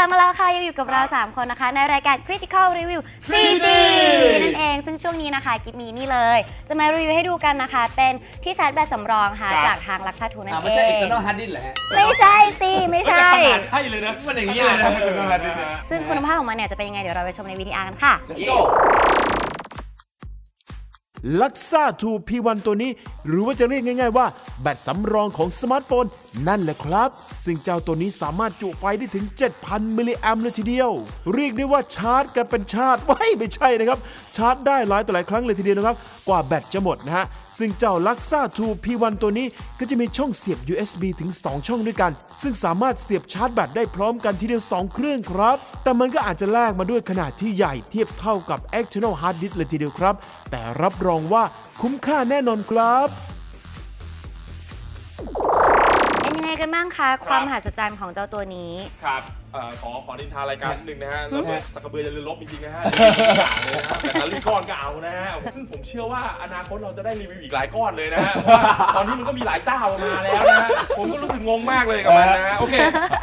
กับเรา 3 คนนะคะ ในรายการ Critical Review 4G นั่นเอง ซึ่งช่วงนี้นะคะ กิฟมีนี่เลย จะมารีวิวให้ดูกันนะคะ เป็นที่ชาร์จแบตสำรองค่ะครับจากทางลักษาทูนั่อ่านเอไม่ใช่เอกงเตอร์นอลฮาร์ดดิสก์เหรอฮะไม่ใช่สิไม่ใช่ขนาดใช่เลยนะ มันอย่างนี้เลยนะเออนะฮะซึ่งคุณภาพของมันเนี่ยจะเป็นยังไงเดี๋ยวเราไปชมในวิดีอาร์กันค่ะ Let's go ลักซ่าทูพีวันตัวนี้ หรือว่าจะเรียกง่าย ๆ ว่า แบตสำรองของสมาร์ทโฟน นั่นแหละครับ ซึ่งเจ้าตัวนี้สามารถจุไฟได้ถึง 7,000 มิลลิแอมป์เลยทีเดียว เรียกได้ว่าชาร์จกันเป็นชาติไม่ไม่ใช่นะครับ ชาร์จได้หลายต่อหลายครั้งเลยทีเดียวนะครับ กว่าแบตจะหมดนะฮะซึ่งเจ้าลักซ่า2 P1 ตัวนี้ก็จะมีช่องเสียบ USB ถึง 2 ช่องด้วยกัน ซึ่งสามารถเสียบชาร์จแบตได้พร้อมกันทีเดียว 2 เครื่องครับ แต่มันก็อาจจะแลกมาด้วยขนาดที่ใหญ่เทียบเท่ากับ external hard disk เลยทีเดียวครับ แต่รับรองว่าคุ้มค่าแน่นอนครับเป็นยังไงกันบ้างคะความมหัศจรรย์ของเจ้าตัวนี้ ครับเอ่อขอขอนินทารายการนิดนึงนะฮะแล้วสักกระเบือจะเรือลบจริงๆนะฮะเลยนะฮะแต่ละรีก้อนก็เอานะฮะซึ่งผมเชื่อว่าอนาคตเราจะได้รีวิวอีกหลายก้อนเลยนะฮะเพราะว่าตอนนี้มันก็มีหลายเจ้ามาแล้วนะฮะผมก็รู้สึกงงมากเลยกับมันนะฮะโอเค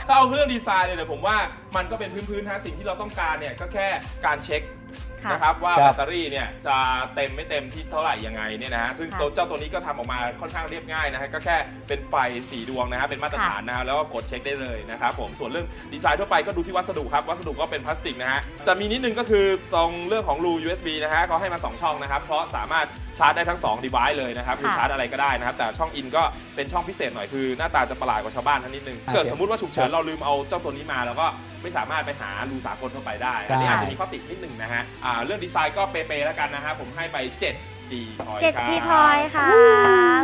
ถ้าเอาเรื่องดีไซน์เลยเนี่ยผมว่ามันก็เป็นพื้นๆฮะสิ่งที่เราต้องการเนี่ยก็แค่การเช็คค่ะ นะครับว่าครัแบบตเตอรี่เนี่ยจะเต็มไม่เต็มที่เท่าไหร่ยังไงเนี่ยนะฮะซึ่งค่ะตัวเจ้าตัวนี้ก็ทำออกมาค่อนข้างเรียบง่ายนะฮะก็แค่เป็นไฟสีดวงนะฮะเป็นมาตรฐานนะฮะแล้วก็กดเช็คได้เลยนะครับผมส่วนเรื่องดีไซน์ทั่วไปก็ดูที่วัสดุครับวัสดุก็เป็นพลาสติกนะฮะจะมีนิดนึงก็คือตรงเรื่องของรู USB นะฮะเขาให้มา 2 ช่องนะครับเพราะสามารถชาร์จได้ทั้ง2 device เลยนะครับคือค่ะชาร์จอะไรก็ได้นะครับแต่ช่องอินก็เป็นช่องพิเศษหน่อยคือ หน้าตาจะประหลาดกว่าชาวบ้านท่านนิดนึงโอเคเกิดสมมติว่าฉุกเฉินเราลืมเอาเจ้าตัวนี้มาแล้วก็ไม่สามารถไปหารูสากลเข้าไปได้ อันนี้ใช่อาจจะมีข้อตินิดนึงนะฮะอ่าเรื่องดีไซน์ก็เป๊ะๆแล้วกันนะฮะผมให้ไป 7G point 7G point ค่ะ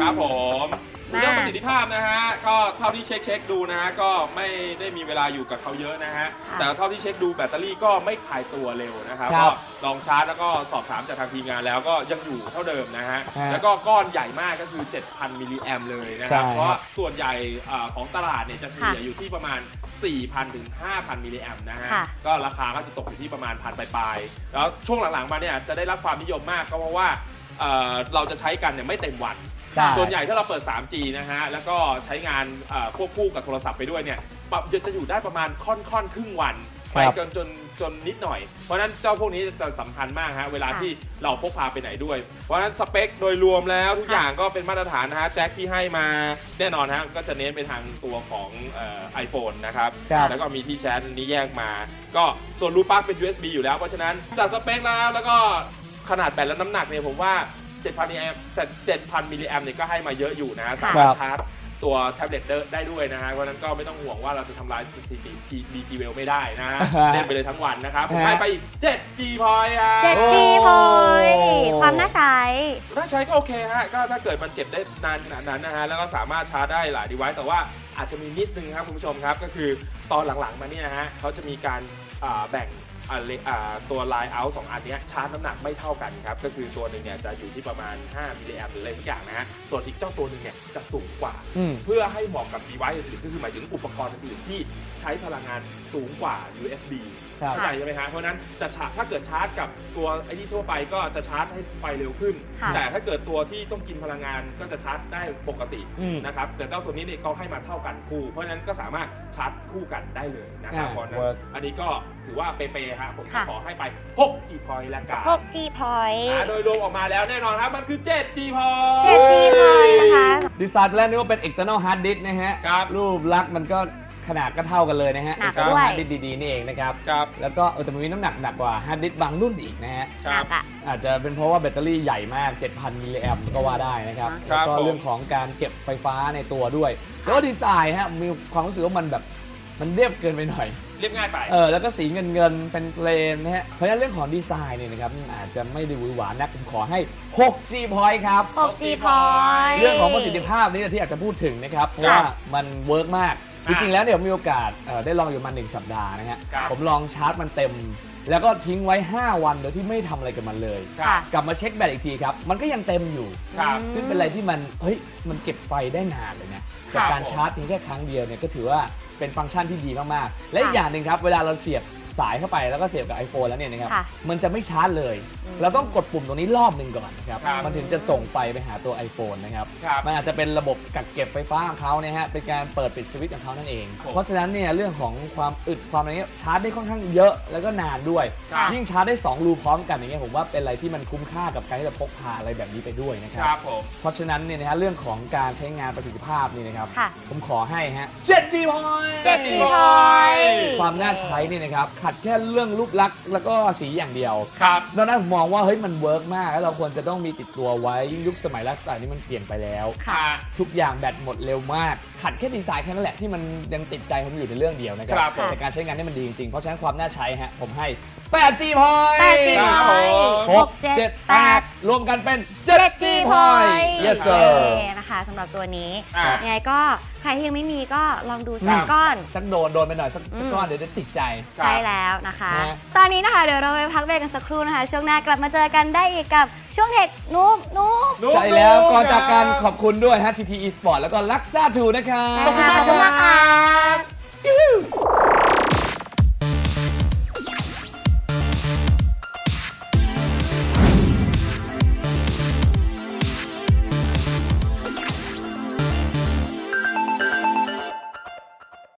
ครับผม ส่วนเรื่องมาประสิทธิภาพนะฮะก็เท่าที่เช็คเช็คดูนะฮะก็ไม่ได้มีเวลาอยู่กับเขาเยอะนะฮะค่ะแต่เท่าที่เช็คดูแบตเตอรี่ก็ไม่คลายตัวเร็วนะครับครัก็บลองชาร์จแล้วก็สอบถามจากทางทีมงานแล้วก็ยังอยู่เท่าเดิมนะฮะฮะแล้วก็ก้อนใหญ่มากก็คือ 7,000 มิลลิแอมเลยนะครับใช่ เพราะส่วนใหญ่อ่าของตลาดเนี่ยจะเฉลี่ยค่ะอยู่ที่ประมาณ 4,000 ถึง 5,000 มิลลิแอมนะฮะค่ะ ก็ราคาก็จะตกอยู่ที่ประมาณพันปลายๆแล้วช่วงหลังๆมาเนี่ยจะได้รับความนิยมมากก็เพราะว่า เอ่อเราจะใช้กันเนี่ยไม่เต็มวัน ใช่ ส่วนใหญ่ถ้าเราเปิด 3G นะฮะ แล้วก็ใช้งานเอ่อควบคู่กับโทรศัพท์ไปด้วยเนี่ยปรับจะจะอยู่ได้ประมาณค่อนค่อนๆครึ่งวัน ไปครับจนจนจนนิดหน่อย เพราะฉะนั้นเจ้าพวกนี้จะสำคัญมากฮะ เวลาค่ะที่เราพกพาไปไหนด้วย เพราะฉะนั้นสเปคโดยรวมแล้วทุกค่ะอย่างก็เป็นมาตรฐานนะฮะ แจ็คที่ให้มาแน่นอนฮะ ก็จะเน้นไปทางตัวของไอโฟนนะครับ ครับ แล้วก็มีที่แชทอันนี้แยกมา ก็ส่วนรูปลักษณ์เป็น USB อยู่แล้ว เพราะฉะนั้นจากสเปคแล้วแล้วก็ขนาดแบตและน้ำหนักเนี่ยผมว่า 7,000มิลลิแอม7,000มิลลิแอมเนี่ยก็ให้มาเยอะอยู่นะฮะสามารถชาร์จตัวแท็บเล็ตได้ด้วยนะฮะเพราะฉะนั้นก็ไม่ต้องห่วงว่าเราจะทำลายสถิติ BG Well ไม่ได้นะฮะเล่นไปเลยทั้งวันนะครับผมให้ไปอีก 7G point ครับ 7G point ความน่าใช้ถ้าใช้ก็โอเคฮะก็ถ้าเกิดมันเก็บได้นานขนาดนั้นนะฮะแล้วก็สามารถชาร์จได้หลายดีไวซ์แต่ว่าอาจจะมีนิดนึงครับคุณผู้ชมครับ ก็คือตอนหลังๆมาเนี่ยนะฮะเขาจะมีการอ่าแบ่ง อ่าเลอ่าตัวไลน์เอาท์สองอันเนี้ยชาร์จน้ำหนักไม่เท่ากันครับ ก็คือตัวหนึ่งเนี่ยจะอยู่ที่ประมาณ 5มิลลิแอมหรืออะไรสักอย่างนะฮะ ส่วนอีกเจ้าตัวหนึ่งเนี่ยจะสูงกว่า อืม เพื่อให้เหมาะกับ device อื่นๆก็คือหมายถึงอุปกรณ์อื่นๆที่ใช้พลังงานสูงกว่า USB ครับเข้าใจใช่ไหมฮะเพราะฉะนั้นจะชาร์จถ้าเกิดชาร์จกับตัวไอ้ที่ทั่วไปก็จะชาร์จให้ไฟเร็วขึ้น ค่ะ แต่ถ้าเกิดตัวที่ต้องกินพลังงานก็จะชาร์จได้ปกติอืม นะครับแต่เจ้าตัวนี้เนี่ยเขาให้มาเท่ากันคู่ เพราะฉะนั้นก็สามารถชาร์จคู่กันได้เลยนะครับอ่าเพราะฉะนั้น work อันนี้ก็ถือว่าเป๊ะๆฮะผมก็ค่ะ ขอให้ไป 6G point ละกัน 6G point อ่าโดยรวมออกมาแล้วแน่นอนครับ มันคือ 7G point 7G point นะคะ ดีไซน์ตอนแรกนึกว่าเป็น external hard disk นะฮะ ครับรูปลักษณ์มันก็ ขนาดก็เท่ากันเลยนะฮะหนัก external ด้วย hard disk ดีๆนี่เองนะครับ ครับ แล้วก็เออแต่มันมีน้ำหนักหนักกว่า hard disk บางรุ่นอีกนะฮะครับหนักอะอาจจะเป็นเพราะว่าแบตเตอรี่ใหญ่มาก 7,000 มิลลิแอมก็ว่าได้นะครับ ครัแล้วบก็ผม เรื่องของการเก็บไฟฟ้าในตัวด้วย แล้วก็ดีไซน์ฮะ มีความรู้สึกว่ามันแบบ มันเรียบเกินไปหน่อย เรียบง่ายไป เออ แล้วก็สีเงินเงินๆเป็นเพลนนะฮะ เพราะฉะนั้นเรื่องของดีไซน์เนี่ยนะครับมันอาจจะไม่ได้หวือหวานัก ผมขอให้ 6G point ครับ 6G point เรื่องของประสิทธิภาพนี่แหละที่อยากจะพูดถึงนะครับ เพราะว่ามันเวิร์กมาก จอะริงๆแล้วเนี่ยผมมีโอกาสเอ่อได้ลองอยู่มาหนึ่งสัปดาห์นะฮะครับผมลองชาร์จมันเต็ม แล้วก็ทิ้งไว้ 5 วันโดยที่ไม่ทำอะไรกับมันเลยครับกลับมาเช็คแบตอีกทีครับ มันก็ยังเต็มอยู่ครับซึ่งเป็นอะไรที่มันเฮ้ยมันเก็บไฟได้นานเลยนะครัจากบการผมชาร์จเพียงแค่ครั้งเดียวเนี่ยก็ถือว่าเป็นฟังก์ชันที่ดีมากๆ และอีกค่ะอย่างหนึ่งครับเวลาเราเสียบสายเข้าไปแล้วก็เสียบกับ iPhone แล้วเนี่ยนะครับค่ะมันจะไม่ชาร์จเลยเราต้องกดปุ่มตรงนี้รอบหนึ่งก่อนนะครับ ครับมันถึงจะส่งไฟไปหาตัว iPhone นะครับ ครับมันอาจจะเป็นระบบกักเก็บไฟฟ้าของเขาเนี่ยฮะ เป็นการเปิดปิดสวิตช์ของเขานั่นเอง ครับเพราะฉะนั้นเนี่ยเรื่องของความอึดความอะไรเงี้ยชาร์จได้ค่อนข้างเยอะแล้วก็นานด้วย ครับ ยิ่งชาร์จได้2รูพร้อมกันอย่างเงี้ยผมว่าเป็นอะไรที่มันคุ้มค่ากับการที่จะพกพาอะไรแบบนี้ไปด้วยนะคครัรับบผม เพราะฉะนั้นเนี่ยนะฮะเรื่องของการใช้งานประสิทธิภาพนี่นะครับ ค่ะ ผมขอให้ฮะ 7G point 7G point ความน่าใช้นี่นะครับขัดแค่เรื่องรูปลักษณ์แล้วก็สีอย่างเดียวครับดังนั้นผมมองว่าเฮ้ยมันเวิร์กมาก แล้วเราควรจะต้องมีติดตัวไว้ยิ่งยุคสมัยไลฟ์สไตล์นี้มันเปลี่ยนไปแล้ว ค่ะ ทุกอย่างแบตหมดเร็วมาก ขัดแค่ดีไซน์แค่นั้นแหละที่มันยังติดใจผมอยู่ในเรื่องเดียวนะครัครับผม แต่การใช้งานนี่มันดีจริงๆ เพราะฉะนั้นความน่าใช้ฮะผมให้ 8G point 8G ครับผม point หหกกเจ็เจ็ดดแปแปดดรวมกันเป็น 7G point yes โอ sir เคนะคะ สำหรับตัวนี้อะ ยังไงก็ใครที่ยังไม่มีก็ลองดูครัสักบก้อน สักโดนโดนไปหน่อยสักอืมสักก้อนเดี๋ยวจะติดใจครับใช่แล้วนะคะ นะ ตอนนี้นะคะเดี๋ยวเราไปพักเบรกกันสักครู่นะคะ ช่วงหน้ากลับมาเจอกันได้อีกกับช่วงเทคนุ๊กนุ๊กนุ๊กใช่แล้วนุ๊ก่อนจากการคขอบคุณด้วยฮะ TT Esport แล้วก็ Luxa 2นะครับนะคะขอบคุณมากค่ะ